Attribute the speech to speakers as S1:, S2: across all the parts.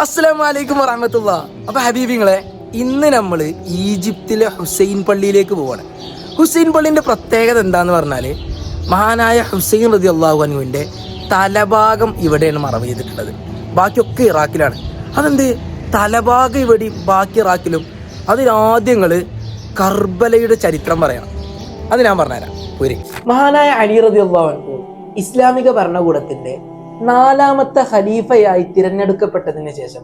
S1: അസ്സലാം വലൈക്കും വറഹമത്തുള്ള. അപ്പൊ ഹബീബിങ്ങളെ ഇന്ന് നമ്മൾ ഈജിപ്തിലെ ഹുസൈൻ പള്ളിയിലേക്ക് പോവാണ്. ഹുസൈൻ പള്ളിന്റെ പ്രത്യേകത എന്താന്ന് പറഞ്ഞാൽ മഹാനായ ഹുസൈൻ റതി അള്ളാഹുവിന്റെ തലഭാഗം ഇവിടെയാണ് മറവ് ചെയ്തിട്ടുള്ളത്. ബാക്കിയൊക്കെ ഇറാഖിലാണ്. അതെന്ത്? തലഭാഗം ഇവിടെയും ബാക്കി ഇറാഖിലും. അതിലാദ്യങ്ങൾ കർബലയുടെ ചരിത്രം പറയണം. അത് ഞാൻ പറഞ്ഞുതരാം. ഒരു മഹാനായ അലി റതി അള്ളാഹു ഇസ്ലാമിക ഭരണകൂടത്തിന്റെ നാലാമത്തെ ഖലീഫയായി തിരഞ്ഞെടുക്കപ്പെട്ടതിന് ശേഷം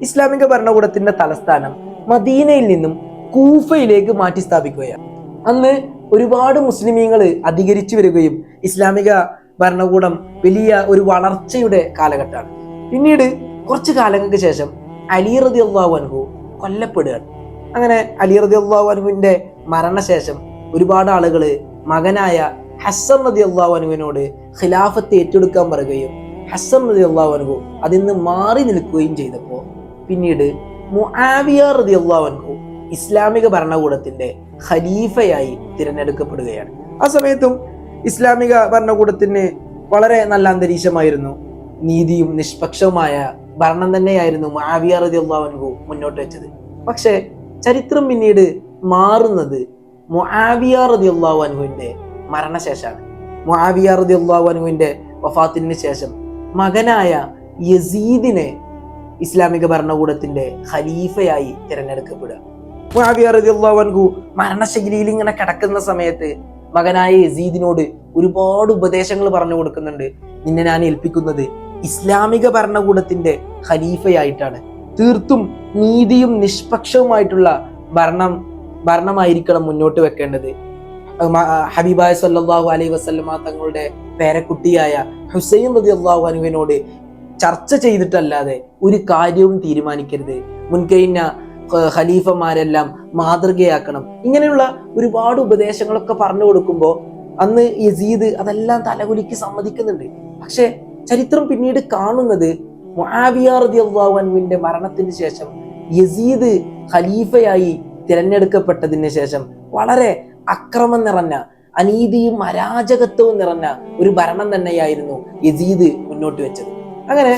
S1: ഇസ്ലാമിക ഭരണകൂടത്തിന്റെ തലസ്ഥാനം മദീനയിൽ നിന്നും കൂഫയിലേക്ക് മാറ്റി സ്ഥാപിക്കുകയാണ്. അന്ന് ഒരുപാട് മുസ്ലിമീങ്ങൾ അധികരിച്ചു വരികയും ഇസ്ലാമിക ഭരണകൂടം വലിയ ഒരു വളർച്ചയുടെ കാലഘട്ടമാണ്. പിന്നീട് കുറച്ചു കാലങ്ങൾക്ക് ശേഷം അലി റതി അള്ളാഹു അൻഹു കൊല്ലപ്പെടുകയാണ്. അങ്ങനെ അലി റതി അള്ളാഹു അൻഹുവിന്റെ മരണശേഷം ഒരുപാട് ആളുകൾ മകനായ ഹസ്സൻ റതി അള്ളാഹു അനുവിനോട് ഖിലാഫത്ത് ഏറ്റെടുക്കാൻ പറയുകയും ഹസ്സൻ റതി അള്ളാഹു അതിൽ നിന്ന് മാറി നിൽക്കുകയും ചെയ്തപ്പോൾ പിന്നീട് മുആവിയ റതി അള്ളാഹു അനുഹു ഇസ്ലാമിക ഭരണകൂടത്തിന്റെ ഖലീഫയായി തിരഞ്ഞെടുക്കപ്പെടുകയാണ്. ആ സമയത്തും ഇസ്ലാമിക ഭരണകൂടത്തിന് വളരെ നല്ല അന്തരീക്ഷമായിരുന്നു. നീതിയും നിഷ്പക്ഷവുമായ ഭരണം തന്നെയായിരുന്നു മുആവിയ റതി അള്ളാഹു അനുഹു മുന്നോട്ട് വെച്ചത്. പക്ഷേ ചരിത്രം പിന്നീട് മാറുന്നത് മുആവിയ റതി അള്ളാഹു അനുഹുവിന്റെ മരണശേഷമാണ്. മുആവിയ റതി അള്ളാഹു അനുഹുവിന്റെ വഫാത്തിന് ശേഷം മകനായ യസീദിനെ ഇസ്ലാമിക ഭരണകൂടത്തിന്റെ ഖലീഫയായി തിരഞ്ഞെടുക്കപ്പെടുക. മരണശൈലിയിൽ ഇങ്ങനെ കിടക്കുന്ന സമയത്ത് മകനായ യസീദിനോട് ഒരുപാട് ഉപദേശങ്ങൾ പറഞ്ഞു കൊടുക്കുന്നുണ്ട്. നിന്നെ ഞാൻ ഏൽപ്പിക്കുന്നത് ഇസ്ലാമിക ഭരണകൂടത്തിന്റെ ഖലീഫയായിട്ടാണ്. തീർത്തും നീതിയും നിഷ്പക്ഷവുമായിട്ടുള്ള ഭരണം ഭരണമായിരിക്കണം മുന്നോട്ട് വെക്കേണ്ടത്. ഹബീബായ സല്ലല്ലാഹു അലൈ വസല്ലമ തങ്ങളുടെ പേരക്കുട്ടിയായ ഹുസൈൻ റതി അള്ളാഹു അനുവിനോട് ചർച്ച ചെയ്തിട്ടല്ലാതെ ഒരു കാര്യവും തീരുമാനിക്കരുത്. മുൻകഴിഞ്ഞ ഖലീഫമാരെല്ലാം മാതൃകയാക്കണം. ഇങ്ങനെയുള്ള ഒരുപാട് ഉപദേശങ്ങളൊക്കെ പറഞ്ഞു കൊടുക്കുമ്പോൾ അന്ന് യസീദ് അതെല്ലാം തലകുലിക്ക് സമ്മതിക്കുന്നുണ്ട്. പക്ഷെ ചരിത്രം പിന്നീട് കാണുന്നത് റളിയല്ലാഹു അൻഹുവിന്റെ മരണത്തിന് ശേഷം യസീദ് ഖലീഫയായി തിരഞ്ഞെടുക്കപ്പെട്ടതിന് ശേഷം വളരെ അക്രമം നിറഞ്ഞ അനീതിയും അരാജകത്വവും നിറഞ്ഞ ഒരു ഭരണം തന്നെയായിരുന്നു യസീദ് മുന്നോട്ട് വെച്ചത്. അങ്ങനെ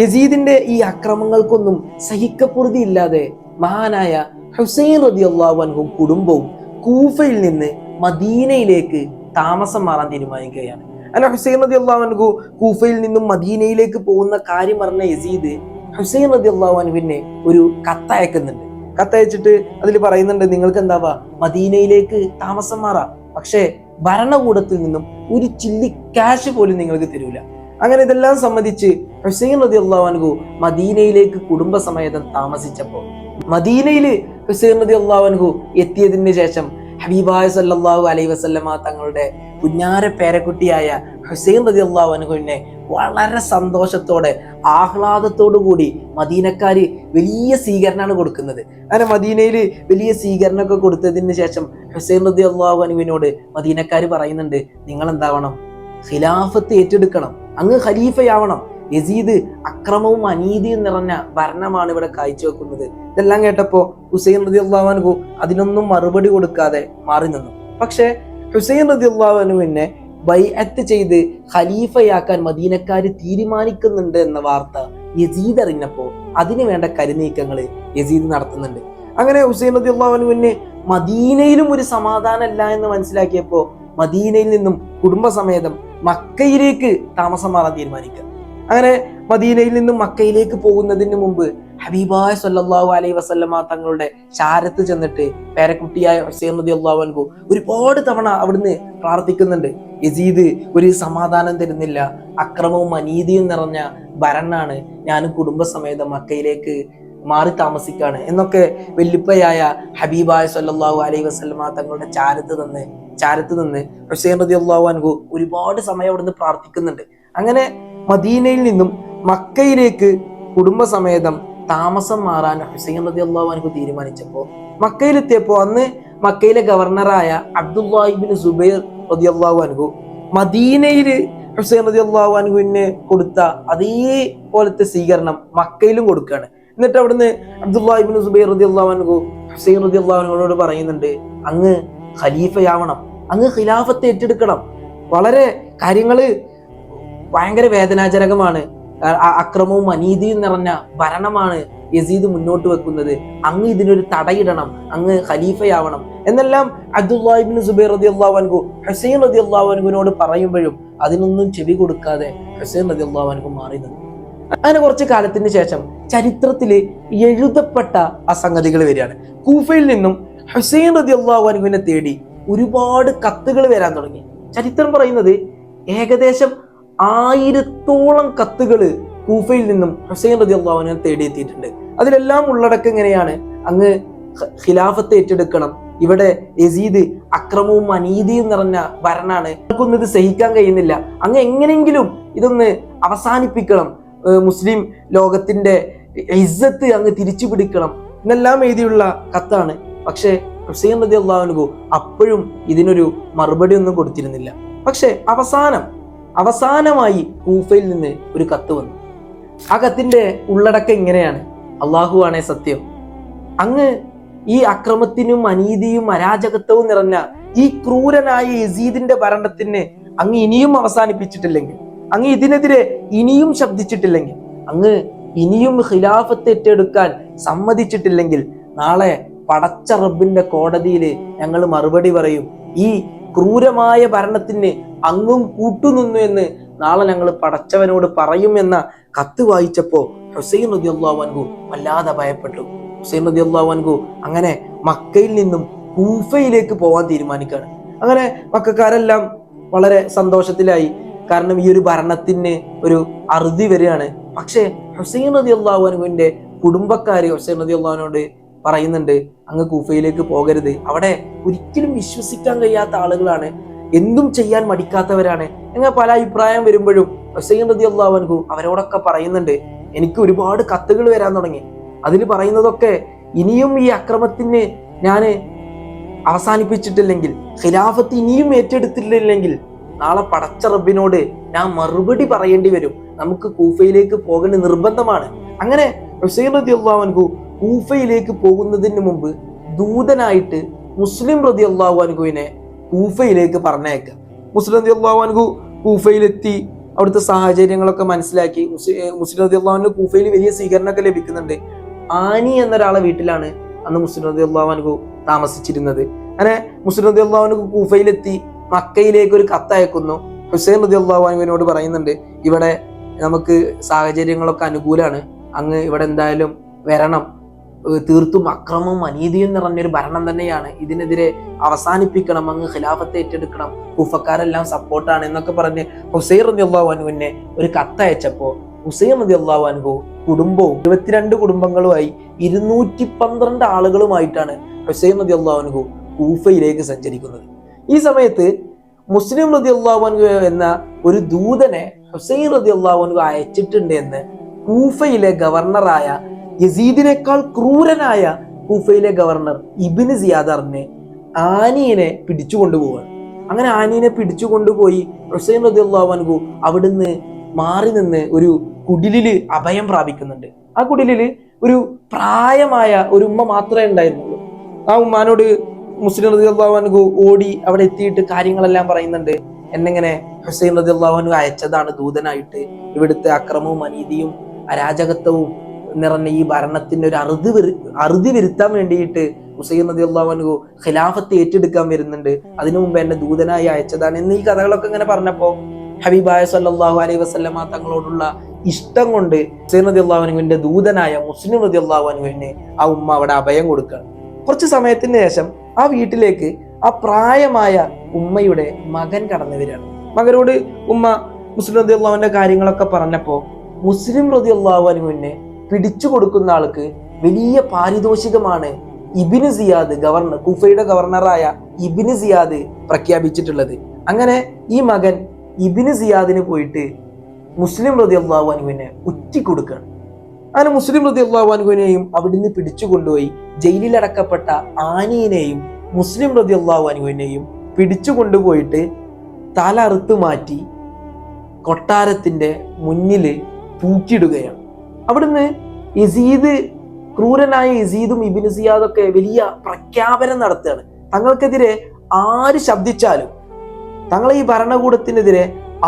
S1: യസീദിന്റെ ഈ അക്രമങ്ങൾക്കൊന്നും സഹിക്കപ്പുറതിയില്ലാതെ മഹാനായ ഹുസൈൻ റളിയല്ലാഹു അൻഹും കുടുംബവും കൂഫയിൽ നിന്ന് മദീനയിലേക്ക് താമസം മാറാൻ തീരുമാനിക്കുകയാണ്. അല്ല ഹുസൈൻ റതി അള്ളാഹു അൻഹു കൂഫയിൽ നിന്നും മദീനയിലേക്ക് പോകുന്ന കാര്യം പറഞ്ഞ യസീദ് ഹുസൈൻ റതി അള്ളാഹു അൻഹുവിനെ ഒരു കത്തയക്കുന്നുണ്ട്. കത്തയച്ചിട്ട് അതിൽ പറയുന്നുണ്ട് നിങ്ങൾക്ക് എന്താവാ മദീനയിലേക്ക് താമസം മാറാം. പക്ഷേ ഭരണകൂടത്തിൽ നിന്നും ഒരു ചില്ലി ക്യാഷ് പോലും നിങ്ങൾക്ക് തരൂല. അങ്ങനെ ഇതെല്ലാം സംബന്ധിച്ച് ഹുസൈൻ റതി അള്ളാഹു മദീനയിലേക്ക് കുടുംബസമേതം താമസിച്ചപ്പോൾ മദീനയിൽ ഹുസൈൻ റതി അള്ളാഹു എത്തിയതിന് ശേഷം ഹബീബായ സല്ലാഹു അലൈ വസല്ലമ തങ്ങളുടെ കുഞ്ഞാര പേരക്കുട്ടിയായ ഹുസൈൻ റതി അള്ളാഹു അനുഹുവിനെ വളരെ സന്തോഷത്തോടെ ആഹ്ലാദത്തോടു കൂടി മദീനക്കാർ വലിയ സ്വീകരണമാണ് കൊടുക്കുന്നത്. അങ്ങനെ മദീനയിൽ വലിയ സ്വീകരണമൊക്കെ കൊടുത്തതിന് ശേഷം ഹുസൈൻ റതി അള്ളാഹു അനുവിനോട് മദീനക്കാര് പറയുന്നുണ്ട് നിങ്ങൾ എന്താവണം ഖിലാഫത്ത് ഏറ്റെടുക്കണം. അങ്ങ് ഖലീഫയാവണം. യസീദ് അക്രമവും അനീതിയും നിറഞ്ഞ ഭരണമാണ് ഇവിടെ കാഴ്ചവെക്കുന്നത്. ഇതെല്ലാം കേട്ടപ്പോൾ ഹുസൈൻ റതി അള്ളാഹു അതിനൊന്നും മറുപടി കൊടുക്കാതെ മാറി നിന്നു. പക്ഷേ ഹുസൈൻ റതി അള്ളാഹുനുവിനെ ബൈഅത്ത് ചെയ്ത് ഖലീഫയാക്കാൻ മദീനക്കാർ തീരുമാനിക്കുന്നുണ്ട് എന്ന വാർത്ത യസീദ് അറിഞ്ഞപ്പോൾ അതിനു വേണ്ട കരുനീക്കങ്ങൾ യസീദ് നടത്തുന്നുണ്ട്. അങ്ങനെ ഹുസൈൻ റതി അള്ളാഹുവിന് മദീനയിലും ഒരു സമാധാനമല്ല എന്ന് മനസ്സിലാക്കിയപ്പോൾ മദീനയിൽ നിന്നും കുടുംബസമേതം മക്കയിലേക്ക് താമസം മാറാൻ തീരുമാനിക്കുക. അങ്ങനെ മദീനയിൽ നിന്നും മക്കയിലേക്ക് പോകുന്നതിന് മുമ്പ് ഹബീബായ സല്ലാഹു അലൈ വസല്ലമ തങ്ങളുടെ ചാരത്ത് ചെന്നിട്ട് പേരക്കുട്ടിയായ ഹുസൈൻ നദി അൻഹു ഒരുപാട് തവണ അവിടുന്ന് പ്രാർത്ഥിക്കുന്നുണ്ട്. യസീദ് ഒരു സമാധാനം തരുന്നില്ല. അക്രമവും അനീതിയും നിറഞ്ഞ ഭരണാണ് ഞാൻ കുടുംബസമേതം മക്കയിലേക്ക് മാറി താമസിക്കാണ്. എന്നൊക്കെ വെല്ലുപ്പയായ ഹബീബായ സല്ലാഹു അലൈ വസല്ലമ തങ്ങളുടെ ചാരത്ത് നിന്ന് ചാരത്ത് നിന്ന് ഹുസൈൻ റളിയല്ലാഹു അൻഹു ഒരുപാട് സമയം അവിടുന്ന് പ്രാർത്ഥിക്കുന്നുണ്ട്. അങ്ങനെ മദീനയിൽ നിന്നും മക്കയിലേക്ക് കുടുംബസമേതം താമസം മാറാൻ ഹുസൈൻ റതി അള്ളാഹു അൻഹു തീരുമാനിച്ചപ്പോൾ മക്കയിലെത്തിയപ്പോൾ അന്ന് മക്കയിലെ ഗവർണറായ അബ്ദുല്ലാഹിബിൻ സുബൈർ റതി അള്ളാഹു അൻഹു മദീനയിൽ ഹുസൈൻ റതി അള്ളാഹു കൊടുത്ത അതേപോലത്തെ സ്വീകരണം മക്കയിലും കൊടുക്കുകയാണ്. എന്നിട്ട് അവിടുന്ന് അബ്ദുല്ലാഹിബിൻ സുബൈർ റതി അള്ളാഹു ഹുസൈൻ റതി അള്ളാഹുനോട് പറയുന്നുണ്ട് അങ്ങ് ഖലീഫയാവണം അങ്ങ് ഖിലാഫത്ത് ഏറ്റെടുക്കണം. വളരെ കാര്യങ്ങൾ ഭയങ്കര വേദനാജനകമാണ്. അക്രമവും അനീതിയും നിറഞ്ഞ ഭരണമാണ് യസീദ് മുന്നോട്ട് വെക്കുന്നത്. അങ്ങ് ഇതിനൊരു തടയിടണം അങ്ങ് ഖലീഫയാവണം. എന്നെല്ലാം അബ്ദുല്ലാഹിബിൻ സുബൈർ റതി അള്ളാഹുൻകു ഹുസൈൻ റതി അള്ളാഹുൻകുവിനോട് പറയുമ്പോഴും അതിനൊന്നും ചെവി കൊടുക്കാതെ ഹുസൈൻ റതി അള്ളാഹുൻകു മാറി നിന്നു. അങ്ങനെ കുറച്ച് കാലത്തിന് ശേഷം ചരിത്രത്തിൽ എഴുതപ്പെട്ട ആ സംഗതികൾ വരികയാണ്. കൂഫയിൽ നിന്നും ഹുസൈൻ റതി അള്ളാഹുവിനെ തേടി ഒരുപാട് കത്തുകൾ വരാൻ തുടങ്ങി. ചരിത്രം പറയുന്നത് ഏകദേശം ആയിരത്തോളം കത്തുകൾ കൂഫയിൽ നിന്നും ഹുസൈൻ റതി അള്ളാഹുവിനെ തേടിയെത്തിയിട്ടുണ്ട്. അതിലെല്ലാം ഉള്ളടക്കം എങ്ങനെയാണ്? അങ്ങ് ഖിലാഫത്ത് ഏറ്റെടുക്കണം. ഇവിടെ യസീദ് അക്രമവും അനീതിയും നിറഞ്ഞ ഭരണാണ്. നമുക്കൊന്നും ഇത് സഹിക്കാൻ കഴിയുന്നില്ല. അങ്ങ് എങ്ങനെങ്കിലും ഇതൊന്ന് അവസാനിപ്പിക്കണം. മുസ്ലിം ലോകത്തിന്റെ ഇസ്സത്ത് അങ്ങ് തിരിച്ചു പിടിക്കണം എന്നെല്ലാം എഴുതിയുള്ള കത്താണ്. പക്ഷേ ഹുസൈൻ റതി അള്ളാഹുനു അപ്പോഴും ഇതിനൊരു മറുപടി ഒന്നും കൊടുത്തിരുന്നില്ല. പക്ഷേ അവസാനം അവസാനമായി കൂഫയിൽ നിന്ന് ഒരു കത്ത് വന്നു. ആ കത്തിന്റെ ഉള്ളടക്കം ഇങ്ങനെയാണ്. അള്ളാഹു ആണേ സത്യം. അങ്ങ് ഈ അക്രമത്തിനും അനീതിയും അരാജകത്വവും നിറഞ്ഞ ഈ ക്രൂരനായ യസീദിന്റെ ഭരണത്തിന് അങ്ങ് ഇനിയും അവസാനിപ്പിച്ചിട്ടില്ലെങ്കിൽ അങ്ങ് ഇതിനെതിരെ ഇനിയും ശബ്ദിച്ചിട്ടില്ലെങ്കിൽ അങ്ങ് ഇനിയും ഖിലാഫത്ത് ഏറ്റെടുക്കാൻ സമ്മതിച്ചിട്ടില്ലെങ്കിൽ നാളെ പടച്ച റബ്ബിന്റെ കോടതിയിൽ ഞങ്ങൾ മറുപടി പറയും. ഈ ക്രൂരമായ ഭരണത്തിന് അങ്ങും കൂട്ടുനിന്നു എന്ന് നാളെ ഞങ്ങൾ പടച്ചവനോട് പറയും എന്ന കത്ത് വായിച്ചപ്പോ ഹുസൈൻ റതി അള്ളാഹു വല്ലാതെ ഭയപ്പെട്ടു. ഹുസൈൻ റതി അൻഹു അങ്ങനെ മക്കയിൽ നിന്നും കൂഫയിലേക്ക് പോവാൻ തീരുമാനിക്കുകയാണ്. അങ്ങനെ മക്കാരെല്ലാം വളരെ സന്തോഷത്തിലായി. കാരണം ഈ ഒരു ഭരണത്തിന് ഒരു അറുതി വരികയാണ്. പക്ഷേ ഹുസൈൻ റതി അൻഹുവിന്റെ കുടുംബക്കാർ ഹുസൈൻ റതി അള്ളാഹുവിനോട് പറയുന്നുണ്ട് അങ്ങ് കൂഫയിലേക്ക് പോകരുത്. അവിടെ ഒരിക്കലും വിശ്വസിക്കാൻ കഴിയാത്ത ആളുകളാണ് എന്തും ചെയ്യാൻ മടിക്കാത്തവരാണ്. അങ്ങനെ പല അഭിപ്രായം വരുമ്പോഴും ഹുസൈൻ റതി അള്ളാഹു അവരോടൊക്കെ പറയുന്നുണ്ട് എനിക്ക് ഒരുപാട് കത്തുകൾ വരാൻ തുടങ്ങി. അതിൽ പറയുന്നതൊക്കെ ഇനിയും ഈ അക്രമത്തിന് ഞാൻ അവസാനിപ്പിച്ചിട്ടില്ലെങ്കിൽ ഖിലാഫത്ത് ഇനിയും ഏറ്റെടുത്തിട്ടില്ലെങ്കിൽ നാളെ പടച്ച റബ്ബിനോട് ഞാൻ മറുപടി പറയേണ്ടി വരും. നമുക്ക് കൂഫയിലേക്ക് പോകേണ്ട നിർബന്ധമാണ്. അങ്ങനെ ഹുസൈൻ റതി അള്ളാഹു കൂഫയിലേക്ക് പോകുന്നതിന് മുമ്പ് ദൂതനായിട്ട് മുസ്ലിം റതി അള്ളാഹു അള്ളാഹുഅൻകുവിനെ കൂഫയിലേക്ക് പറഞ്ഞേക്കുക മുസ്ലിം റതി അള്ളാഹുഅൻകു കൂഫയിലെത്തി. അവിടുത്തെ സാഹചര്യങ്ങളൊക്കെ മനസ്സിലാക്കി. മുസ്ലിം റതി അള്ളാഹുവിന് കൂഫയിൽ വലിയ സ്വീകരണമൊക്കെ ലഭിക്കുന്നുണ്ട്. ആനി എന്നൊരാളെ വീട്ടിലാണ് അന്ന് മുസ്ലിം റതി അള്ളാഹുഅൻകു താമസിച്ചിരുന്നത്. അങ്ങനെ മുസ്ലിം റതി അള്ളാഹുഅൻകു കൂഫയിലെത്തി മക്കയിലേക്ക് ഒരു കത്തയക്കുന്നു ഹുസൈൻ റതി അള്ളാഹുവിനോട് പറയുന്നുണ്ട് ഇവിടെ നമുക്ക് സാഹചര്യങ്ങളൊക്കെ അനുകൂലമാണ് അങ്ങ് ഇവിടെ എന്തായാലും വരണം. തീർത്തും അക്രമവും അനീതിയും നിറഞ്ഞൊരു ഭരണം തന്നെയാണ്. ഇതിനെതിരെ അവസാനിപ്പിക്കണം അങ്ങ് ഖിലാഫത്ത് ഏറ്റെടുക്കണം. കുഫക്കാരെല്ലാം സപ്പോർട്ടാണ് എന്നൊക്കെ പറഞ്ഞ് ഹുസൈൻ റബി അള്ളാഹുവിനെ ഒരു കത്തയച്ചപ്പോ ഹുസൈൻ റബി അള്ളാഹു കുടുംബവും ഇരുപത്തിരണ്ട് കുടുംബങ്ങളുമായി ഇരുന്നൂറ്റി പന്ത്രണ്ട് ആളുകളുമായിട്ടാണ് ഹുസൈൻ റബി അള്ളാഹു കൂഫയിലേക്ക് സഞ്ചരിക്കുന്നത്. ഈ സമയത്ത് മുസ്ലിം റതി അള്ളാഹു എന്ന ഒരു ദൂതനെ ഹുസൈൻ റതി അള്ളാഹു അയച്ചിട്ടുണ്ട് എന്ന് കൂഫയിലെ ഗവർണറായ യസീദിനേക്കാൾ ക്രൂരനായ കൂഫയിലെ ഗവർണർ ഇബിന് സിയാദറിനെ ആനിയനെ പിടിച്ചു കൊണ്ടുപോവാണ് അങ്ങനെ ആനിയനെ പിടിച്ചു കൊണ്ടുപോയി ഹുസൈൻ റതി അള്ളാഹു അവിടുന്ന് മാറി നിന്ന് ഒരു കുടിലിൽ അഭയം പ്രാപിക്കുന്നുണ്ട്. ആ കുടിലിൽ ഒരു പ്രായമായ ഒരു ഉമ്മ മാത്രമേ ഉണ്ടായിരുന്നുള്ളൂ. ആ ഉമ്മാനോട് മുസ്ലിം റതി അള്ളാഹു ഓടി അവിടെ എത്തിയിട്ട് കാര്യങ്ങളെല്ലാം പറയുന്നുണ്ട്. എന്നെങ്ങനെ ഹുസൈൻ റതി അള്ളാഹു അയച്ചതാണ് ദൂതനായിട്ട് ഇവിടുത്തെ അക്രമവും അനീതിയും അരാജകത്വവും നിറഞ്ഞ ഈ ഭരണത്തിന്റെ ഒരു അറുതി അറുതി വരുത്താൻ വേണ്ടിയിട്ട് ഹുസൈൻ നദി അള്ളാഹു ഖിലാഫത്ത് ഏറ്റെടുക്കാൻ വരുന്നുണ്ട്. അതിനു മുമ്പ് എന്നെ ദൂതനായി അയച്ചതാണ് എന്ന് ഈ കഥകളൊക്കെ ഇങ്ങനെ പറഞ്ഞപ്പോ ഹബീബായ സല്ലല്ലാഹു അലൈ വസല്ലമ തങ്ങളോടുള്ള ഇഷ്ടം കൊണ്ട് ഹുസൈൻ നദി അള്ളാഹുവിന്റെ ദൂതനായ മുസ്ലിം നദി അള്ളാഹുനുവിന് ആ ഉമ്മ അവിടെ അഭയം കൊടുക്കുകയാണ്. കുറച്ച് സമയത്തിന് ശേഷം ആ വീട്ടിലേക്ക് ആ പ്രായമായ ഉമ്മയുടെ മകൻ കടന്നു വരികയാണ്. മകനോട് ഉമ്മ മുസ്ലിം റതി അള്ളാഹുവിന്റെ കാര്യങ്ങളൊക്കെ പറഞ്ഞപ്പോ മുസ്ലിം റതി അള്ളാഹുവിനെ പിടിച്ചു കൊടുക്കുന്ന ആൾക്ക് വലിയ പാരിതോഷികമാണ് ഇബിന് സിയാദ് ഗവർണർ കുഫയുടെ ഗവർണറായ ഇബിന് സിയാദ് പ്രഖ്യാപിച്ചിട്ടുള്ളത്. അങ്ങനെ ഈ മകൻ ഇബിന് സിയാദിന് പോയിട്ട് മുസ്ലിം റതി അള്ളാഹു അനുവിനെ ഉറ്റി കൊടുക്കുകയാണ്. അങ്ങനെ മുസ്ലിം റതി അള്ളാഹു അനുവിനെയും അവിടുന്ന് പിടിച്ചു കൊണ്ടുപോയി ജയിലിലടക്കപ്പെട്ട ആനിയനെയും മുസ്ലിം റതി അള്ളാഹു അനുവിനെയും പിടിച്ചു കൊണ്ടുപോയിട്ട് തല അറുത്ത് മാറ്റി കൊട്ടാരത്തിന്റെ മുന്നിൽ തൂക്കിയിടുകയാണ്. അവിടുന്ന് യസീദ് ക്രൂരനായ യസീദും ഇബിന് സിയാദൊക്കെ വലിയ പ്രഖ്യാപനം നടത്തുകയാണ്. തങ്ങൾക്കെതിരെ ആര് ശബ്ദിച്ചാലും തങ്ങളെ ഈ ഭരണകൂടത്തിനെതിരെ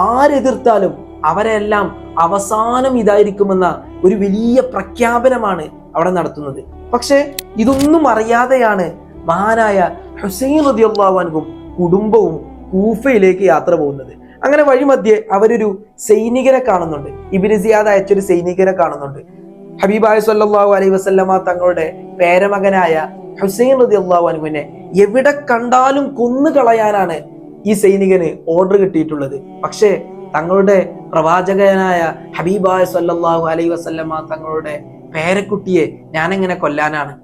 S1: ആരെതിർത്താലും അവരെല്ലാം അവസാനം ഇതായിരിക്കുമെന്ന ഒരു വലിയ പ്രഖ്യാപനമാണ് അവിടെ നടത്തുന്നത്. പക്ഷേ ഇതൊന്നും അറിയാതെയാണ് മഹാനായ ഹുസൈൻ റതിയുള്ളാവാൻകും കുടുംബവും കൂഫയിലേക്ക് യാത്ര പോകുന്നത്. അങ്ങനെ വഴിമധ്യേ അവരൊരു സൈനികരെ കാണുന്നുണ്ട്. ഇബിന് സിയാദ് അയച്ചൊരു സൈനികരെ കാണുന്നുണ്ട്. ഹബീബായ സല്ലല്ലാഹു അലൈഹി വസല്ലമ തങ്ങളുടെ പേരമകനായ ഹുസൈൻ റതി അള്ളാഹു അനുവിനെ എവിടെ കണ്ടാലും കൊന്നു കളയാനാണ് ഈ സൈനികന് ഓർഡർ കിട്ടിയിട്ടുള്ളത്. പക്ഷേ തങ്ങളുടെ പ്രവാചകനായ ഹബീബായ സല്ലല്ലാഹു അലൈഹി വസല്ലമ തങ്ങളുടെ പേരക്കുട്ടിയെ ഞാനെങ്ങനെ കൊല്ലാനാണ്?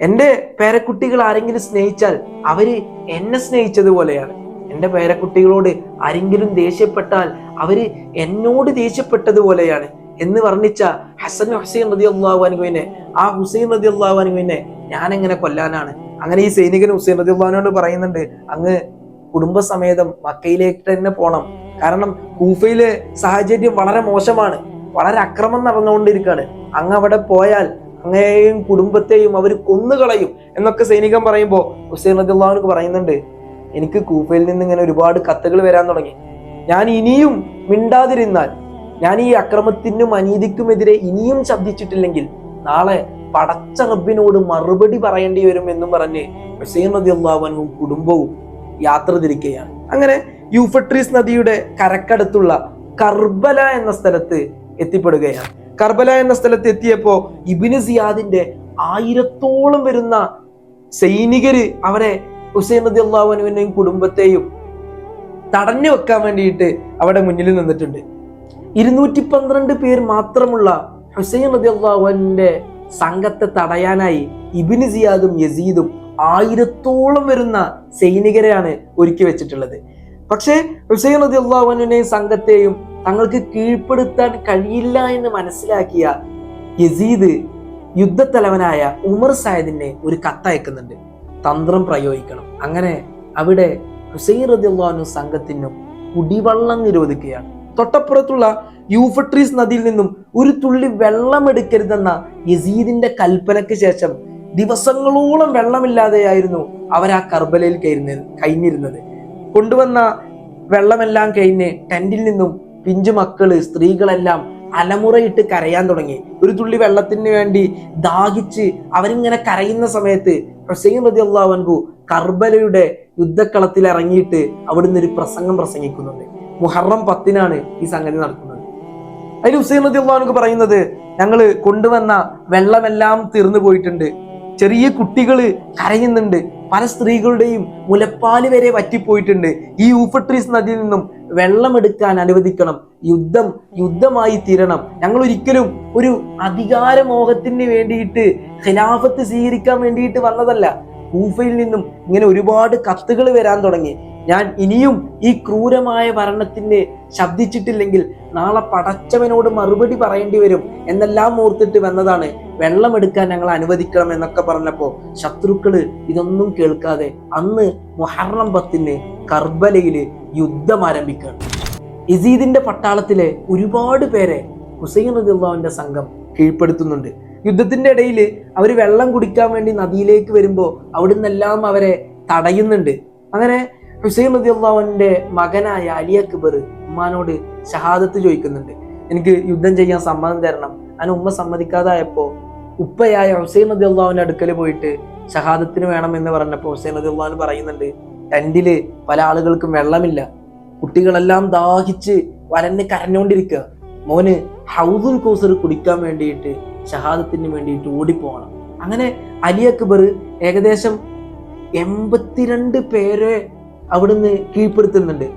S1: എന്റെ പേരക്കുട്ടികൾ ആരെങ്കിലും സ്നേഹിച്ചാൽ അവർ എന്നെ സ്നേഹിച്ചതുപോലെയാണ് എന്റെ പേരക്കുട്ടികളോട് ആരെങ്കിലും ദേഷ്യപ്പെട്ടാൽ അവർ എന്നോട് ദേഷ്യപ്പെട്ടതുപോലെയാണ് എന്ന് വർണിച്ച ഹസൻ ഹുസൈൻ റതി അള്ളാഹു ആ ഹുസൈൻ റതി അള്ളാഹു അനുവിനെ ഞാൻ എങ്ങനെ കൊല്ലാനാണ്? അങ്ങനെ ഈ സൈനികൻ ഹുസൈൻ റതി അള്ളഹാനോട് പറയുന്നുണ്ട് അങ്ങ് കുടുംബസമേതം മക്കയിലേക്ക് തന്നെ പോണം. കാരണം കൂഫയിലെ സാഹചര്യം വളരെ മോശമാണ് വളരെ അക്രമം നടന്നുകൊണ്ടിരിക്കുകയാണ്. അങ്ങ് അവിടെ പോയാൽ അങ്ങയെയും കുടുംബത്തെയും അവർ കൊന്നുകളയും എന്നൊക്കെ സൈനികൻ പറയുമ്പോൾ ഹുസൈൻ റദിള്ളാഹുനക്ക് പറയുന്നുണ്ട് എനിക്ക് കൂഫയിൽ നിന്ന് ഇങ്ങനെ ഒരുപാട് കത്തുകൾ വരാൻ തുടങ്ങി. ഞാൻ ഇനിയും മിണ്ടാതിരുന്നാൽ ഞാൻ ഈ അക്രമത്തിനും അനീതിക്കുമെതിരെ ഇനിയും ശബ്ദിച്ചിട്ടില്ലെങ്കിൽ നാളെ പടച്ച റബ്ബിനോട് മറുപടി പറയേണ്ടി വരും എന്നും പറഞ്ഞ് ഹുസൈൻ അള്ളാവനും കുടുംബവും യാത്ര തിരിക്കുകയാണ്. അങ്ങനെ യൂഫട്രീസ് നദിയുടെ കരക്കടുത്തുള്ള കർബല എന്ന സ്ഥലത്ത് എത്തിപ്പെടുകയാണ്. കർബല എന്ന സ്ഥലത്ത് എത്തിയപ്പോ ഇബിന് സിയാദിന്റെ ആയിരത്തോളം വരുന്ന സൈനികര് അവരെ ഹുസൈൻ റതി അള്ളാഹുവിനെയും കുടുംബത്തെയും തടഞ്ഞു വെക്കാൻ വേണ്ടിയിട്ട് അവിടെ മുന്നിൽ നിന്നിട്ടുണ്ട്. ഇരുന്നൂറ്റി പന്ത്രണ്ട് പേർ മാത്രമുള്ള ഹുസൈൻ റതി അള്ളാഹുവിന്റെ സംഘത്തെ തടയാനായി ഇബിന് സിയാദും യസീദും ആയിരത്തോളം വരുന്ന സൈനികരെയാണ് ഒരുക്കി വെച്ചിട്ടുള്ളത്. പക്ഷേ ഹുസൈൻ റതി അള്ളാഹുവിനെയും സംഘത്തെയും തങ്ങൾക്ക് കീഴ്പ്പെടുത്താൻ കഴിയില്ല എന്ന് മനസ്സിലാക്കിയ യസീദ് യുദ്ധത്തലവനായ ഉമർ സായദിനെ ഒരു കത്തയക്കുന്നുണ്ട്. തന്ത്രം പ്രയോഗിക്കണം. അങ്ങനെ അവിടെ ഹുസൈൻ റദിയുള്ളാഹുനും സംഘത്തിനും കുടിവെള്ളം നിരോധിക്കുകയാണ്. തൊട്ടപ്പുറത്തുള്ള യൂഫട്രീസ് നദിയിൽ നിന്നും ഒരു തുള്ളി വെള്ളം എടുക്കരുതെന്ന യസീദിന്റെ കൽപ്പനയ്ക്ക് ശേഷം ദിവസങ്ങളോളം വെള്ളമില്ലാതെയായിരുന്നു അവർ ആ കർബലയിൽ കയറുന്നത് കഴിഞ്ഞിരുന്നത്. കൊണ്ടുവന്ന വെള്ളമെല്ലാം കഴിഞ്ഞ് ടെന്റിൽ നിന്നും പിഞ്ചു മക്കൾ സ്ത്രീകളെല്ലാം അലമുറയിട്ട് കരയാൻ തുടങ്ങി. ഒരു തുള്ളി വെള്ളത്തിന് വേണ്ടി ദാഹിച്ച് അവരിങ്ങനെ കരയുന്ന സമയത്ത് ഹുസൈൻ റതി അള്ളാഹു കർബലയുടെ യുദ്ധക്കളത്തിൽ ഇറങ്ങിയിട്ട് അവിടുന്ന് ഒരു പ്രസംഗം പ്രസംഗിക്കുന്നുണ്ട്. മുഹറം പത്തിനാണ് ഈ സംഗതി നടക്കുന്നത്. അതിൽ ഹുസൈൻ റതി അള്ളാഹു പറയുന്നത് ഞങ്ങൾ കൊണ്ടുവന്ന വെള്ളമെല്ലാം തീർന്നു പോയിട്ടുണ്ട്. ചെറിയ കുട്ടികൾ കരയുന്നുണ്ട്. പല സ്ത്രീകളുടെയും മുലപ്പാൽ വരെ വറ്റിപ്പോയിട്ടുണ്ട്. ഈ ഊഫട്രീസ് നദിയിൽ നിന്നും വെള്ളമെടുക്കാൻ അനുവദിക്കണം. യുദ്ധം യുദ്ധമായി തീരണം. ഞങ്ങൾ ഒരിക്കലും ഒരു അധികാരമോഹത്തിന് വേണ്ടിയിട്ട് ഖിലാഫത്ത് സ്വീകരിക്കാൻ വേണ്ടിയിട്ട് വന്നതല്ല. കൂഫയിൽ നിന്നും ഇങ്ങനെ ഒരുപാട് കത്തുകൾ വരാൻ തുടങ്ങി. ഞാൻ ഇനിയും ഈ ക്രൂരമായ ഭരണത്തിന് ശബ്ദിച്ചിട്ടില്ലെങ്കിൽ നാളെ പടച്ചവനോട് മറുപടി പറയേണ്ടി വരും എന്നെല്ലാം ഓർത്തിട്ട് വന്നതാണ്. വെള്ളമെടുക്കാൻ ഞങ്ങൾ അനുവദിക്കണം എന്നൊക്കെ പറഞ്ഞപ്പോൾ ശത്രുക്കൾ ഇതൊന്നും കേൾക്കാതെ അന്ന് മുഹറം പത്തിന് കർബലയിൽ യുദ്ധം ആരംഭിക്കുകയാണ്. യസീദിന്റെ പട്ടാളത്തിലെ ഒരുപാട് പേരെ ഹുസൈൻ റദിയുള്ളാവിന്റെ സംഘം കീഴ്പ്പെടുത്തുന്നുണ്ട്. യുദ്ധത്തിന്റെ ഇടയിൽ അവർ വെള്ളം കുടിക്കാൻ വേണ്ടി നദിയിലേക്ക് വരുമ്പോൾ അവിടുന്നെല്ലാം അവരെ തടയുന്നുണ്ട്. അങ്ങനെ ഹുസൈൻ റദിയുള്ളാവിന്റെ മകനായ അലി അക്ബർ ഉമ്മാനോട് ഷഹാദത്ത് ചോദിക്കുന്നുണ്ട്. എനിക്ക് യുദ്ധം ചെയ്യാൻ സമ്മതം തരണം. അതിന് ഉമ്മ സമ്മതിക്കാതായപ്പോൾ ഉപ്പയായ ഹുസൈൻ റദിയുള്ളാവിന്റെ അടുക്കൽ പോയിട്ട് ഷഹാദത്തിന് വേണം എന്ന് പറഞ്ഞപ്പോൾ ഹുസൈൻ റദിയുള്ളാവിന് പറയുന്നുണ്ട് ടെന്റിൽ പല ആളുകൾക്കും വെള്ളമില്ല. കുട്ടികളെല്ലാം ദാഹിച്ച് വരന്ന് കരഞ്ഞുകൊണ്ടിരിക്കുക മോന് ഹൗസും കോസർ കുടിക്കാൻ വേണ്ടിയിട്ട് ഷഹാദത്തിന് വേണ്ടിയിട്ട് ഓടിപ്പോകണം. അങ്ങനെ അലി അക്ബർ ഏകദേശം എൺപത്തിരണ്ട് പേരെ അവിടുന്ന് കീഴ്പ്പെടുത്തുന്നുണ്ട്.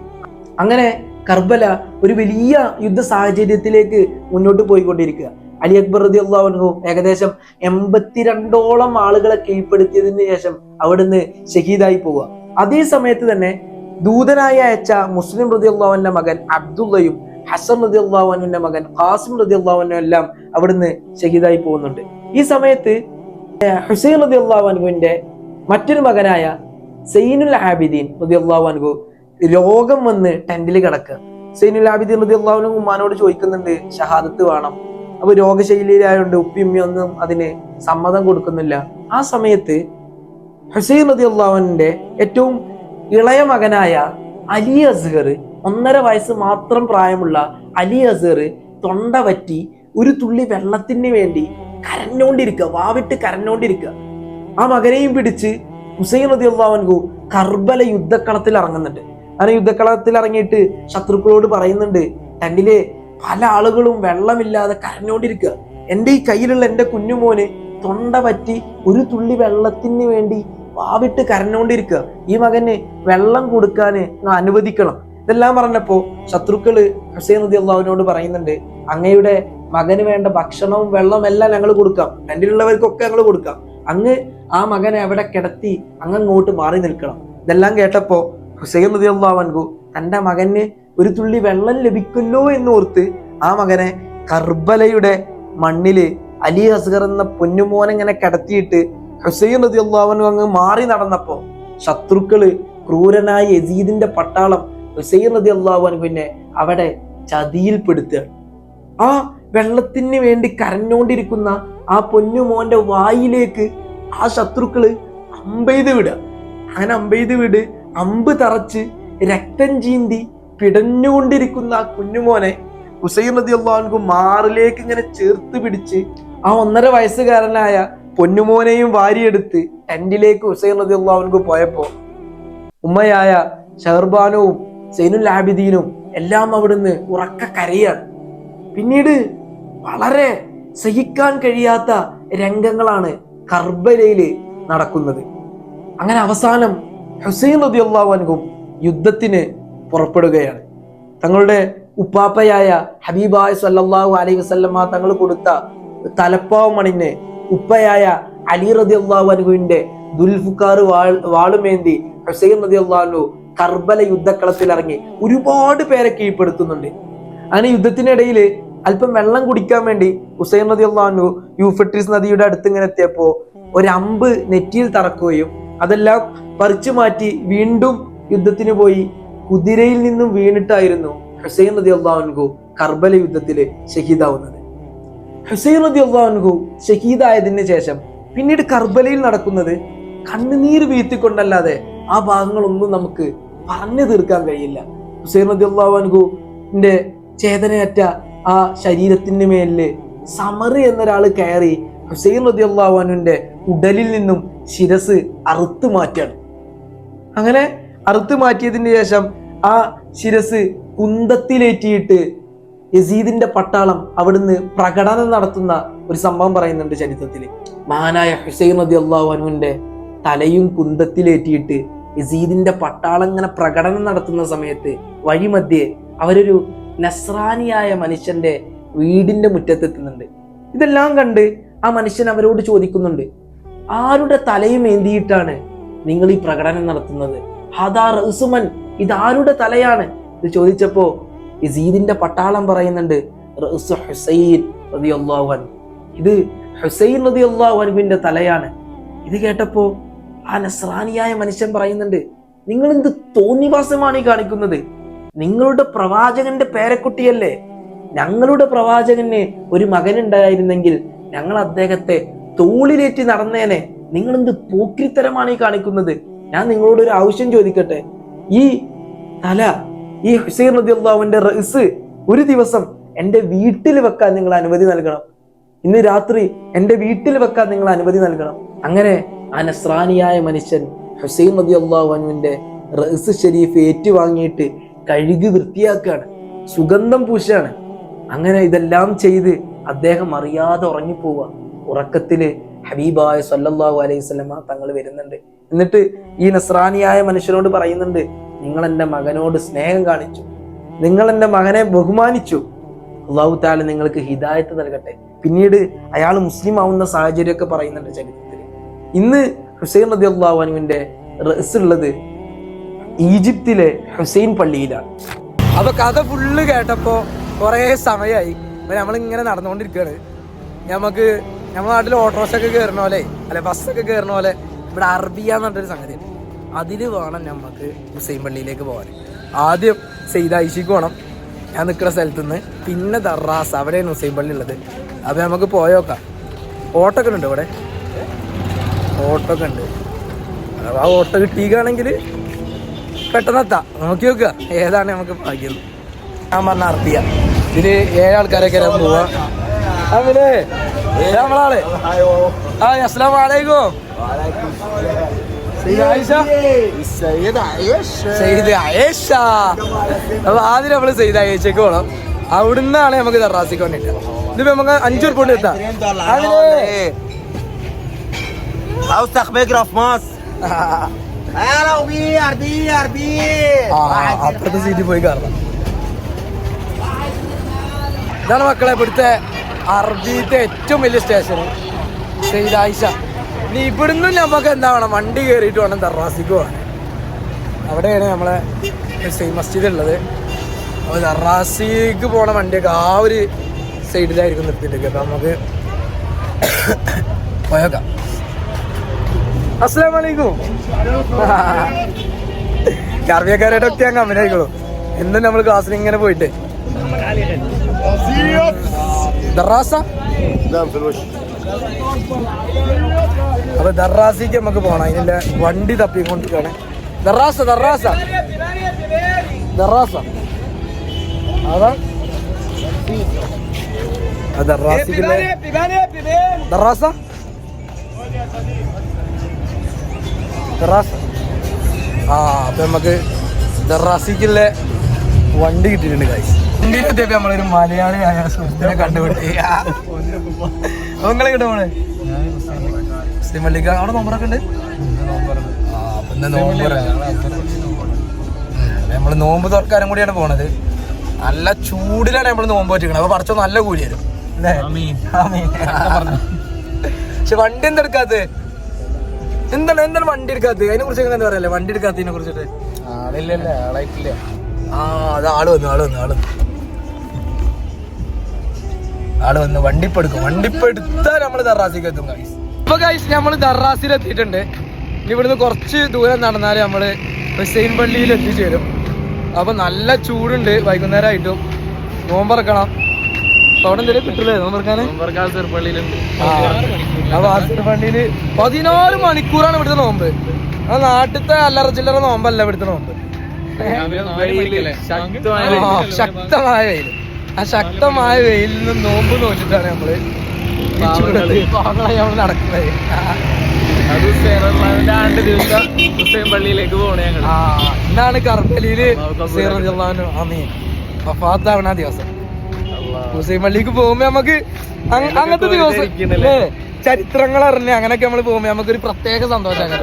S1: അങ്ങനെ കർബല ഒരു വലിയ യുദ്ധ സാഹചര്യത്തിലേക്ക് മുന്നോട്ട് പോയിക്കൊണ്ടിരിക്കുക. അലി അക്ബർ റതി അള്ളാഹു ഏകദേശം എൺപത്തിരണ്ടോളം ആളുകളെ കീഴ്പ്പെടുത്തിയതിന് ശേഷം അവിടുന്ന് ഷഹീദായി പോവുക. അതേ സമയത്ത് തന്നെ ദൂതനായി അയച്ച മുസ്ലിം റതി അള്ളാഹുവിന്റെ മകൻ അബ്ദുള്ളയും ഹസൻ റതി അള്ളാഹുവിന്റെ മകൻ ഖാസിം റതി അള്ളാഹുവിനും എല്ലാം അവിടുന്ന് ഷഹീദായി പോകുന്നുണ്ട്. ഈ സമയത്ത് ഹുസൈൻ റതി അള്ളാഹുവിന്റെ മറ്റൊരു മകനായ സൈനുൽ ആബിദീൻ റതി അള്ളാഹു രോഗം വന്ന് ടെന്റിൽ കിടക്കുക. സൈനുൽ ആബിദീൻ റതി അള്ളാഹുനു ഉമ്മാനോട് ചോദിക്കുന്നുണ്ട് ഷഹാദത്ത് വേണം. അപ്പൊ രോഗശൈലിയിലായതുകൊണ്ട് ഉപ്പിയമ്മയൊന്നും അതിന് സമ്മതം കൊടുക്കുന്നില്ല. ആ സമയത്ത് ഹുസൈൻ റതി അള്ളാഹുവിന്റെ ഏറ്റവും ഇളയ മകനായ അലി അസ്ഗർ ഒന്നര വയസ്സ് മാത്രം പ്രായമുള്ള അലി അസ്ഗർ തൊണ്ട വറ്റി ഒരു തുള്ളി വെള്ളത്തിന് വേണ്ടി കരഞ്ഞോണ്ടിരിക്കുക വാവിട്ട് കരഞ്ഞോണ്ടിരിക്കുക ആ മകനെയും പിടിച്ച് ഹുസൈൻ റതി അള്ളാഹുൻകു കർബല യുദ്ധക്കളത്തിൽ ഇറങ്ങുന്നുണ്ട്. അങ്ങനെ യുദ്ധക്കളത്തിൽ ഇറങ്ങിയിട്ട് ശത്രുക്കളോട് പറയുന്നുണ്ട് തന്നിലെ പല ആളുകളും വെള്ളമില്ലാതെ കരഞ്ഞോണ്ടിരിക്കുക എന്റെ ഈ കയ്യിലുള്ള എന്റെ കുഞ്ഞുമോന് തൊണ്ട പറ്റി ഒരു തുള്ളി വെള്ളത്തിന് വേണ്ടി വാവിട്ട് കരഞ്ഞോണ്ടിരിക്കുക ഈ മകന് വെള്ളം കൊടുക്കാൻ അനുവദിക്കണം. ഇതെല്ലാം പറഞ്ഞപ്പോ ശത്രുക്കൾ ഹുസൈൻ നദി അള്ളാഹുവിനോട് പറയുന്നുണ്ട് അങ്ങയുടെ മകന് വേണ്ട ഭക്ഷണവും വെള്ളവും എല്ലാം ഞങ്ങൾ കൊടുക്കാം. രണ്ടിലുള്ളവർക്കൊക്കെ ഞങ്ങൾ കൊടുക്കാം. അങ്ങ് ആ മകനെ അവിടെ കിടത്തി അങ്ങ് അങ്ങോട്ട് മാറി നിൽക്കണം. ഇതെല്ലാം കേട്ടപ്പോ ഹുസൈൻ നദി അള്ളാഹു തന്റെ മകന് ഒരു തുള്ളി വെള്ളം ലഭിക്കുമല്ലോ എന്നോർത്ത് ആ മകനെ കർബലയുടെ മണ്ണിൽ അലി അസ്ഗർ എന്ന പൊന്നുമോനെ ഇങ്ങനെ കിടത്തിയിട്ട് ഹുസൈൻ റതി അള്ളാഹുനു അങ്ങ് മാറി നടന്നപ്പോൾ ശത്രുക്കൾ ക്രൂരനായ യസീദിന്റെ പട്ടാളം ഹുസൈൻ റതി അള്ളാഹു പിന്നെ അവിടെ ചതിയിൽപ്പെടുത്തുക. ആ വെള്ളത്തിന് വേണ്ടി കരഞ്ഞോണ്ടിരിക്കുന്ന ആ പൊന്നുമോന്റെ വായിലേക്ക് ആ ശത്രുക്കൾ അമ്പെയ്ത് വിടുക. അങ്ങനെ അമ്പെയ്ത് വിട് അമ്പ് തറച്ച് രക്തം ചീന്തി പിടഞ്ഞുകൊണ്ടിരിക്കുന്ന ആ കുഞ്ഞുമോനെ ഹുസൈൻ റതി അള്ളാഹുൻകു മാറിലേക്ക് ഇങ്ങനെ ചേർത്ത് പിടിച്ച് ആ ഒന്നര വയസ്സുകാരനായ പൊന്നുമോനെയും വാരിയെടുത്ത് ടെന്റിലേക്ക് ഹുസൈൻ റതി അള്ളാഹുനക്ക് പോയപ്പോ ഉമ്മയായ ഷഹർബാനുവും സൈനുൽ ആബിദീനും എല്ലാം അവിടുന്ന് ഉറക്ക കരയാണ്. പിന്നീട് വളരെ സഹിക്കാൻ കഴിയാത്ത രംഗങ്ങളാണ് കർബലയിൽ നടക്കുന്നത്. അങ്ങനെ അവസാനം ഹുസൈൻ റതി അള്ളാഹുനും യുദ്ധത്തിന് പുറപ്പെടുകയാണ്. തങ്ങളുടെ ഉപ്പാപ്പയായ ഹബീബായ് സല്ലാഹു അലൈഹി വസല്ലമ തങ്ങൾ കൊടുത്ത തലപ്പാവ് മണിന് ഉപ്പയായ അലി റതി അള്ളാഹുവിന്റെ ദുൽഫുക്കാർ വാളുമേന്തി ഹുസൈൻ റതി അള്ളാഹു കർബല യുദ്ധക്കളത്തിൽ ഇറങ്ങി ഒരുപാട് പേരെ കീഴ്പ്പെടുത്തുന്നുണ്ട്. അങ്ങനെ യുദ്ധത്തിനിടയിൽ അല്പം വെള്ളം കുടിക്കാൻ വേണ്ടി ഹുസൈൻ നദി അള്ളാഹു യൂഫട്രിസ് നദിയുടെ അടുത്ത് ഇങ്ങനെ എത്തിയപ്പോ ഒരു അമ്പ് നെറ്റിയിൽ തറക്കുകയും അതെല്ലാം പറിച്ചു മാറ്റി വീണ്ടും യുദ്ധത്തിന് പോയി കുതിരയിൽ നിന്നും വീണിട്ടായിരുന്നു ഹുസൈൻ നദി അള്ളാഹുൻകു കർബല യുദ്ധത്തിൽ ഷഹീദാവുന്നത്. ഹുസൈൻ നദി അള്ളാഹു ഷഹീദായതിന് ശേഷം പിന്നീട് കർബലയിൽ നടക്കുന്നത് കണ്ണുനീർ വീഴ്ത്തിക്കൊണ്ടല്ലാതെ ആ ഭാഗങ്ങളൊന്നും നമുക്ക് പറഞ്ഞു തീർക്കാൻ കഴിയില്ല. ഹുസൈൻ നദി അള്ളാഹുൻകുന്റെ ചേതനയറ്റ ആ ശരീരത്തിന് മേലിൽ സമറ് എന്നൊരാൾ കയറി ഹുസൈൻ റതി അള്ളാഹുവിന്റെ ഉടലിൽ നിന്നും ശിരസ് അറുത്തു മാറ്റാണ്. അങ്ങനെ അറുത്തു മാറ്റിയതിന് ശേഷം ആ ശിരസ് കുന്തത്തിലേറ്റിയിട്ട് യസീദിന്റെ പട്ടാളം അവിടുന്ന് പ്രകടനം നടത്തുന്ന ഒരു സംഭവം പറയുന്നുണ്ട് ചരിത്രത്തിൽ മഹാനായ ഹുസൈൻ നദി അള്ളാഹുവിന്റെ തലയും കുന്തത്തിലേറ്റിയിട്ട് യസീദിന്റെ പട്ടാളം ഇങ്ങനെ പ്രകടനം നടത്തുന്ന സമയത്ത് വഴിമധ്യേ അവരൊരു നസ്രാനിയായ മനുഷ്യന്റെ വീടിന്റെ മുറ്റത്തെത്തുന്നുണ്ട് ഇതെല്ലാം കണ്ട് ആ മനുഷ്യൻ അവരോട് ചോദിക്കുന്നുണ്ട് ആരുടെ തലയും ഏന്തിയിട്ടാണ് നിങ്ങൾ ഈ പ്രകടനം നടത്തുന്നത്? ഹദാ റസുമൻ ഇതാരുടെ തലയാണ്? ഇത് ചോദിച്ചപ്പോ യസീദിന്റെ പട്ടാളം പറയുന്നുണ്ട്. ഹുസൈൻ റളിയല്ലാഹു അൻഹു. ഇത് ഹുസൈൻ റളിയല്ലാഹുവിന്റെ തലയാണ്. ഇത് കേട്ടപ്പോ ആ നസ്രാനിയായ മനുഷ്യൻ പറയുന്നുണ്ട് നിങ്ങൾ എന്ത് തോന്നിവാസമാണ് ഈ കാണിക്കുന്നത്? നിങ്ങളുടെ പ്രവാചകന്റെ പേരക്കുട്ടിയല്ലേ? ഞങ്ങളുടെ പ്രവാചകന് ഒരു മകൻ ഉണ്ടായിരുന്നെങ്കിൽ ഞങ്ങൾ അദ്ദേഹത്തെ തോളിലേറ്റി നടന്നേനെ. നിങ്ങൾ എന്ത് പോക്രിത്തരമാണ് ഈ കാണിക്കുന്നത്? ഞാൻ നിങ്ങളോട് ഒരു ആവശ്യം ചോദിക്കട്ടെ? ഈ തല ഈ ഹുസൈൻ റതി അള്ളാഹുവിന്റെ റസ് ഒരു ദിവസം എന്റെ വീട്ടിൽ വെക്കാൻ നിങ്ങൾ അനുമതി നൽകണം. ഇന്ന് രാത്രി എന്റെ വീട്ടിൽ വെക്കാൻ നിങ്ങൾ അനുമതി നൽകണം. അങ്ങനെ ആ നസ്രാനിയായ മനുഷ്യൻ ഹുസൈൻ റതി അള്ളാഹുവിന്റെ റസ് ഷരീഫ് ഏറ്റുവാങ്ങിയിട്ട് കഴുകി വൃത്തിയാക്കുകയാണ് സുഗന്ധം പൂശാണ്. അങ്ങനെ ഇതെല്ലാം ചെയ്ത് അദ്ദേഹം അറിയാതെ ഉറങ്ങിപ്പോവുക ഉറക്കത്തിൽ ഹബീബായ സല്ലല്ലാഹു അലൈഹി സ്വലമ തങ്ങൾ വരുന്നുണ്ട്. എന്നിട്ട് ഈ നസ്രാനിയായ മനുഷ്യനോട് പറയുന്നുണ്ട് നിങ്ങൾ എന്റെ മകനോട് സ്നേഹം കാണിച്ചു. നിങ്ങൾ എന്റെ മകനെ ബഹുമാനിച്ചു. അള്ളാഹു താല നിങ്ങൾക്ക് ഹിദായത്ത് നൽകട്ടെ. പിന്നീട് അയാൾ മുസ്ലിം ആവുന്ന സാഹചര്യമൊക്കെ പറയുന്നുണ്ട് ചരിത്രത്തിൽ. ഇന്ന് ഹുസൈൻ റതി അള്ളാഹുവിന്റെ ഉള്ളത് ഈജിപ്തിലെ ഹുസൈൻ പള്ളിയിലാണ്. അപ്പൊ കഥ ഫുള്ള് കേട്ടപ്പോ കുറേ സമയമായി അപ്പൊ നമ്മളിങ്ങനെ നടന്നുകൊണ്ടിരിക്കുകയാണ് നമുക്ക് നമ്മുടെ നാട്ടിൽ ഓട്ടോറിക്ഷ ഒക്കെ കയറണ പോലെ അല്ലെ ബസ്സൊക്കെ കയറണ പോലെ ഇവിടെ അറബിയ എന്ന് പറഞ്ഞൊരു അതിൽ വേണം നമുക്ക് ഹുസൈൻ പള്ളിയിലേക്ക് പോകാൻ ആദ്യം സെയ്ദ് ഐഷിക്ക് പോകണം ഞാൻ നിൽക്കുന്ന സ്ഥലത്തു നിന്ന് പിന്നെ ദറാസ് അവിടെയാണ് ഹുസൈൻ പള്ളി ഉള്ളത്. അപ്പോൾ നമുക്ക് പോയോക്കാം ഓട്ടോ ഒക്കെ ഉണ്ട് ഇവിടെ ഓട്ടോ ഒക്കെ ഉണ്ട് ആ ഓട്ടോ കിട്ടിയിക്കുകയാണെങ്കിൽ പെട്ടെന്ന് എത്താം. നോക്കി നോക്കുക. ഏതാണ് നമുക്ക് ഭാഗ്യം? ഞാൻ പറഞ്ഞ അർത്തിയ ഇതിൽ ഏഴാൾക്കാരൊക്കെ പോവാ. അമിലേ നമ്മളാൾ. ആ അസ്സലാമു അലൈക്കും. സയ്യിദ് ആയിഷ സയ്യിദ് ആയിഷ അപ്പൊ ആദ്യം നമ്മള് സയ്യിദ് ആയിഷയ്ക്ക് പോകണം അവിടുന്നാണ് നമുക്ക് ദറാസിക്ക് വേണ്ടിട്ട് ഇതിപ്പോ നമുക്ക് അഞ്ചു ഉറുപ്പ് എത്താം അമിലേ
S2: عاوز تخبيك في مصر هلا وبير بير بير
S1: ആ, അപ്പുറത്തെ സീറ്റിൽ പോയി കയറണം ഇതാണ് മക്കളെ ഇവിടുത്തെ അറബിത്തെ ഏറ്റവും വലിയ സ്റ്റേഷൻ സെയ്തായിഷ ഇനി ഇവിടുന്ന് നമുക്ക് എന്താ വേണം വണ്ടി കയറിയിട്ട് വേണം തറാസിക്ക് പോകാൻ. അവിടെയാണ് നമ്മളെ സെയിം മസ്ജിദ് ഉള്ളത് അപ്പോൾ തറാസിക്ക് പോണ വണ്ടിയൊക്കെ ആ ഒരു സൈഡിലായിരിക്കും നിർത്തിയിട്ടൊക്കെ. അപ്പം നമുക്ക് പോയേക്കാം. അസ്സാം വലൈക്കും കർവിയക്കാരായിട്ടൊക്കെ ഞാൻ കമ്പനി ആയിക്കോളൂ. എന്നും നമ്മൾ ക്ലാസ്സിൽ ഇങ്ങനെ പോയിട്ട്. ദറാസ അപ്പോൾ ദറാസിക്ക് നമുക്ക് പോണം. അതിനുള്ള വണ്ടി തപ്പിക്കൊണ്ടിരിക്കുകയാണ്. ദറാസ ദറാസ ദറാസ അതാ. ദർറാസിക്കില്ലേ ദർറാസ ദർറാസ ആ അപ്പൊ നമുക്ക് ദറാസിക്കുള്ള വണ്ടി കിട്ടിയിട്ടുണ്ട് കാര്യം കാശ് വണ്ടിയിലെത്തിയപ്പോ നമ്മളൊരു മലയാളിയായ സുഹൃത്തിനെ കണ്ടുപിടി നിങ്ങളെ കിട്ടും മോളെ മുസ്ലിം പള്ളിക്ക് അവിടെ നോമ്പറൊക്കെ ഉണ്ട്? ആ, അപ്പൊ ഇന്ന് നോമ്പ് തുറക്കാനും കൂടിയാണ് പോണത്. നല്ല ചൂടിലാണ് നമ്മൾ നോമ്പ് വെച്ചിരിക്കുന്നത് അപ്പൊ പറിച്ചോ നല്ല കൂലി വരും. പക്ഷെ വണ്ടി എന്താ എടുക്കാത്ത എന്താണ് എന്താണ് വണ്ടി എടുക്കാത്തത്? അതിനെ കുറിച്ച് എന്താ പറയല്ലേ വണ്ടി എടുക്കാത്തതിനെ കുറിച്ചിട്ട്.
S2: ആളില്ലല്ലേ ആളായിട്ടില്ല.
S1: ആ അത് ആൾ വന്നു ആൾ വന്നു ആൾ വന്നു. ആൾ വന്ന് വണ്ടിപ്പെടുക്കും. വണ്ടിപ്പെടുത്താൻ നമ്മൾ ദറാസിക്ക് എത്തും ഗൈസ് ഇപ്പൊ ഗൈസ് നമ്മൾ ദറാസിൽ എത്തിയിട്ടുണ്ട് ഇനി ഇവിടുന്ന് കുറച്ച് ദൂരം നടന്നാൽ നമ്മൾ ഹുസൈൻ പള്ളിയിൽ എത്തിച്ചേരും. അപ്പൊ നല്ല ചൂടുണ്ട്. വൈകുന്നേരം ആയിട്ടും നോമ്പറക്കണം അവിടെ എന്തെങ്കിലും കിട്ടില്ലേ പള്ളിയിൽ പതിനാല് മണിക്കൂറാണ് ഇവിടുത്തെ നോമ്പ്. ആ നാട്ടിലത്തെ അല്ലറ ചില്ലറ നോമ്പല്ല ഇവിടുത്തെ നോമ്പ്. ആ, ശക്തമായ വെയിൽ ആ ശക്തമായ വെയിലിൽ നിന്ന് നോമ്പ് നോക്കിട്ടാണ് നമ്മൾ നടക്കുന്നത്.
S3: ദിവസം ഹുസൈൻ പള്ളിയിലേക്ക് ഞങ്ങൾ
S1: ആ ഇന്നാണ് കർബലിയിൽ റളിയല്ലാഹു അമീൻ വഫാത്താവണ ദിവസം. ഹുസൈൻ പള്ളിക്ക് പോകുമ്പോ നമുക്ക് അങ്- അങ്ങനത്തെ ദിവസം ചരിത്രങ്ങൾ അറിഞ്ഞ് അങ്ങനെയൊക്കെ നമ്മൾ പോകുമ്പോ നമുക്കൊരു പ്രത്യേക സന്തോഷമാണ്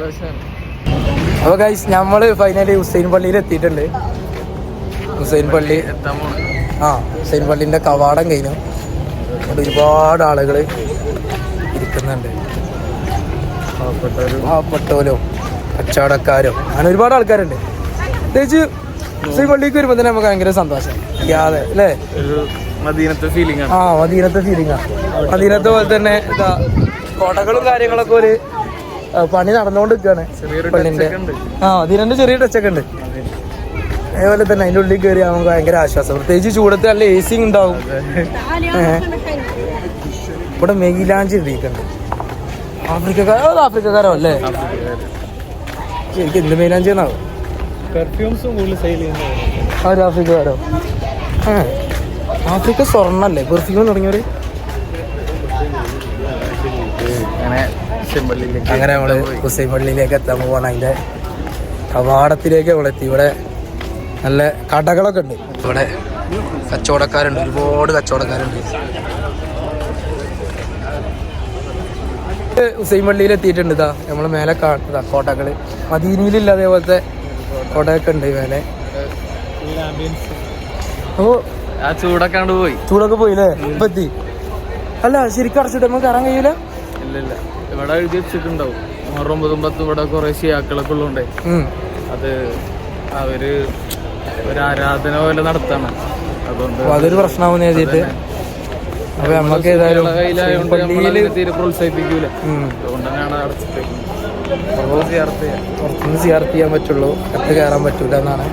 S1: അപ്പൊ ഗൈസ് നമ്മൾ ഫൈനലി ഹുസൈൻ പള്ളിയിൽ എത്തിയിട്ടുണ്ട് ഹുസൈൻ പള്ളി
S3: എത്താൻ പോണേ.
S1: ആ ഹുസൈൻ പള്ളിന്റെ കവാടം കഴിഞ്ഞു. അവിടെ ഒരുപാട് ആളുകൾ ഇരിക്കുന്നുണ്ട്. പാവപ്പെട്ടവരോ. കച്ചവടക്കാരോ അങ്ങനെ ഒരുപാട് ആൾക്കാരുണ്ട്. പ്രത്യേകിച്ച് ഹുസൈൻ പള്ളിക്ക് വരുമ്പോൾ തന്നെ നമുക്ക് ഭയങ്കര സന്തോഷം. അതെ അല്ലേ?
S3: മദീനത്തെ ഫീലിംഗ്
S1: ആ മദീനത്തെ ഫീലിംഗാ മദീനത്തെ പോലെ തന്നെ ഇതാ കോട്ടകളും കാര്യങ്ങളൊക്കെ ഒരു പണി നടന്നുകൊണ്ട് നിൽക്കുകയാണ്. ആ മദീനന്റെ ചെറിയ ടച്ചൊക്കെ ഉണ്ട്. അതേപോലെ തന്നെ അതിന്റെ ഉള്ളിൽ കയറി നമുക്ക് ഭയങ്കര ആശ്വാസം. പ്രത്യേകിച്ച് ചൂടത്ത് നല്ല എ സി ഉണ്ടാവും. ഇവിടെ മെയിലാഞ്ചി ഇടിയിട്ടുണ്ട് ആഫ്രിക്കക്കാരോ അത് ആഫ്രിക്കക്കാരോ അല്ലേ? ശരിക്കും എന്ത് മെയിലാഞ്ചി എന്നാവും
S3: പെർഫ്യൂംസും കൂടുതൽ സെയിൽ ചെയ്യുന്നത്
S1: ആഫ്രിക്കക്കാരോ? ആ ആഫ്രിക്ക സ്വർണല്ലേ? പെർഫ്യൂം തുടങ്ങിയവര്?
S3: അങ്ങനെ
S1: നമ്മൾ ഹുസൈൻ പള്ളിയിലേക്ക് എത്താൻ പോവാണ്. അതിന്റെ കവാടത്തിലേക്ക് നമ്മളെത്തി ഇവിടെ നല്ല കടകളൊക്കെ ഉണ്ട്. ഇവിടെ കച്ചവടക്കാരുണ്ട് ഒരുപാട് കച്ചവടക്കാരുണ്ട്. ഹുസൈൻ പള്ളിയിൽ എത്തിയിട്ടുണ്ട് ഇതാ. നമ്മൾ മേലെ കാണുന്നതാ കോട്ടകൾ. മദീനയിലില്ല അതേപോലത്തെ കോട്ടയൊക്കെ ഉണ്ട് മേലെ. ഓ
S3: ആ ചൂടൊക്കെ പോയി.
S1: ചൂടൊക്കെ പോയില്ലേ? ഇപ്പൊ എത്തി. അല്ല ശരിക്കും അടച്ചിട്ട് നമുക്ക് കയറാൻ കഴിയൂല?
S3: ഇല്ല ഇല്ല ഇവിടെ എഴുതി വെച്ചിട്ടുണ്ടാവും. ആറ് ഒമ്പതും പത്തും ഇവിടെ കുറെ ഷിയാക്കളൊക്കെ ഉള്ളതുകൊണ്ടേ അത് അവർ ഒരു ആരാധന പോലെ നടത്താണ്. അതുകൊണ്ട്
S1: അപ്പൊ അതൊരു പ്രശ്നമാവുന്ന എഴുതിയിട്ട്. അപ്പൊ നമ്മക്ക് ഏതായാലും
S3: പ്രോത്സാഹിപ്പിക്കൂല.
S1: അതുകൊണ്ടാണ്
S3: അതുകൊണ്ട് തന്നെയാണ് അടച്ചിട്ടേക്കുന്നത് അപ്പോൾ ചേർത്ത്
S1: പുറത്തുനിന്ന് സിയാർത്ത് ചെയ്യാൻ പറ്റുള്ളൂ. കത്ത് കയറാൻ പറ്റൂല എന്നാണ്.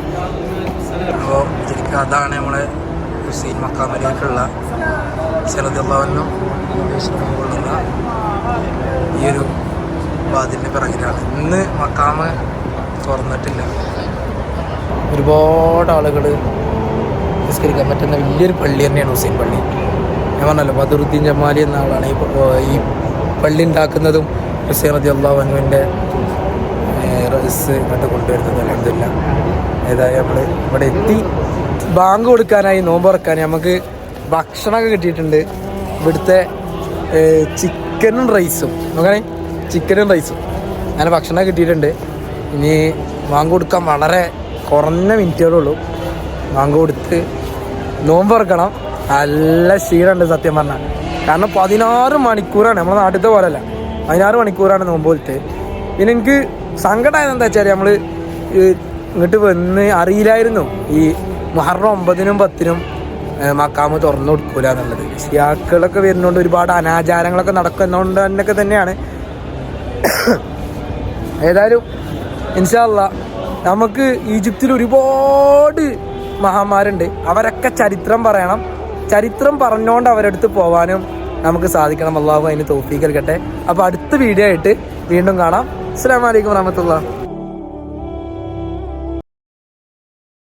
S1: അപ്പോൾ ശരിക്കും അതാണ് നമ്മളെ ഹുസൈൻ മക്കാമലേക്കുള്ള ചെറുതുള്ളവനും കൊള്ളുന്ന ഈ ഒരു വാതിലിന്റെ പിറകിലാണ്. ഇന്ന് മക്കാമ തുറന്നിട്ടില്ല. ഒരുപാട് ആളുകൾ നിസ്കരിക്കാൻ പറ്റുന്ന വലിയൊരു പള്ളി തന്നെയാണ് ഹുസൈൻ പള്ളി. ഞാൻ പറഞ്ഞല്ലോ ബദറുദ്ദീൻ ജമാലി എന്ന ആളാണ് ഈ പള്ളി ഉണ്ടാക്കുന്നതും ഹുസൈൻ റതി അള്ളാഹു അനുവിന്റെ റസ് ഇങ്ങനത്തെ കൊണ്ടുവരുന്നത് അലഹമില്ല ഏതായാലും നമ്മൾ ഇവിടെ എത്തി. ബാങ്ക് കൊടുക്കാനായി നോമ്പ് തുറക്കാൻ നമുക്ക് ഭക്ഷണമൊക്കെ കിട്ടിയിട്ടുണ്ട്. ഇവിടുത്തെ ചിക്കനും റൈസും. നോക്കണേ ചിക്കനും റൈസും. അങ്ങനെ ഭക്ഷണം കിട്ടിയിട്ടുണ്ട്. ഇനി ബാങ്ക് കൊടുക്കാൻ വളരെ കുറഞ്ഞ മിനിറ്റുകളേ ഉള്ളൂ ബാങ്ക് കൊടുത്ത് നോമ്പ് തുറക്കണം. നല്ല ക്ഷീണമുണ്ട് സത്യം പറഞ്ഞാൽ. കാരണം പതിനാറ് മണിക്കൂറാണ്. നമ്മുടെ നാട്ടിലത്തെ പോലല്ല പതിനാറ് മണിക്കൂറാണ് നോമ്പ് പോലത്തെ പിന്നെ എനിക്ക് സങ്കടമായത് എന്താ വെച്ചാൽ നമ്മൾ ഇങ്ങോട്ട് വന്ന് അറിയില്ലായിരുന്നു. ഈ മുഹറം ഒമ്പതിനും പത്തിനും മക്കാമ് തുറന്നു കൊടുക്കൂല എന്നുള്ളത്. ഷിയാക്കളൊക്കെ വരുന്നതുകൊണ്ട് ഒരുപാട് അനാചാരങ്ങളൊക്കെ നടക്കുന്നതുകൊണ്ട് തന്നെയൊക്കെ തന്നെയാണ്. ഏതായാലും ഇൻഷാല്ല നമുക്ക് ഈജിപ്തിൽ ഒരുപാട് മഹാന്മാരുണ്ട്. അവരൊക്കെ ചരിത്രം പറയണം. ചരിത്രം പറഞ്ഞുകൊണ്ട് അവരടുത്ത് പോവാനും നമുക്ക് സാധിക്കണം. അള്ളാഹു അതിന് തോഫീ നൽകട്ടെ. അപ്പോൾ അടുത്ത വീഡിയോ ആയിട്ട് വീണ്ടും കാണാം. അസ്സാം വലൈക്കും വറഹമത്തുള്ള